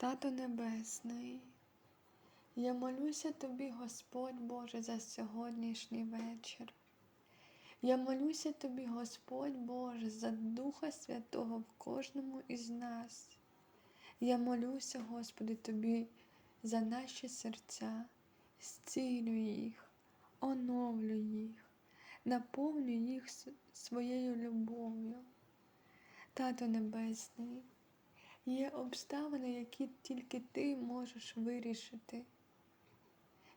Тато Небесний, я молюся тобі, Господь Боже, за сьогоднішній вечір. Я молюся тобі, Господь Боже, за Духа Святого в кожному із нас. Я молюся, Господи, Тобі за наші серця, зцілюй їх, оновлюй їх, наповнюй їх своєю любов'ю. Тато Небесний, є обставини, які тільки Ти можеш вирішити.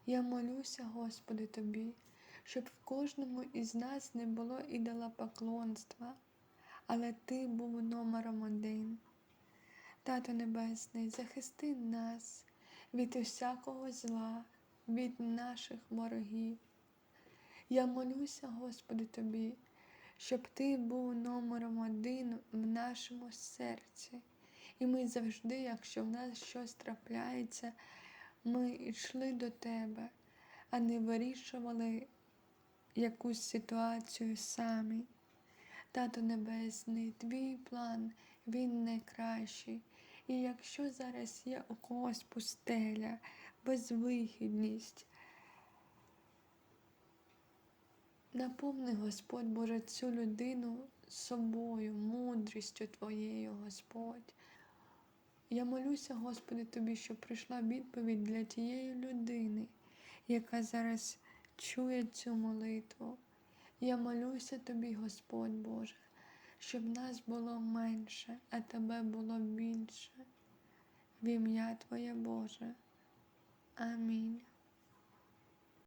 Я молюся, Господи, Тобі, щоб в кожному із нас не було ідолопоклонства, але Ти був номером один. Тато Небесний, захисти нас від усякого зла, від наших ворогів. Я молюся, Господи, Тобі, щоб Ти був номером один в нашому серці. І ми завжди, якщо в нас щось трапляється, ми йшли до Тебе, а не вирішували якусь ситуацію самі. Тато Небесний, твій план, він найкращий. І якщо зараз є у когось пустеля, безвихідність, наповни, Господь Боже, цю людину собою, мудрістю Твоєю, Господь. Я молюся, Господи, Тобі, щоб прийшла відповідь для тієї людини, яка зараз чує цю молитву. Я молюся Тобі, Господь Боже, щоб нас було менше, а Тебе було більше. В ім'я Твоє Боже. Амінь.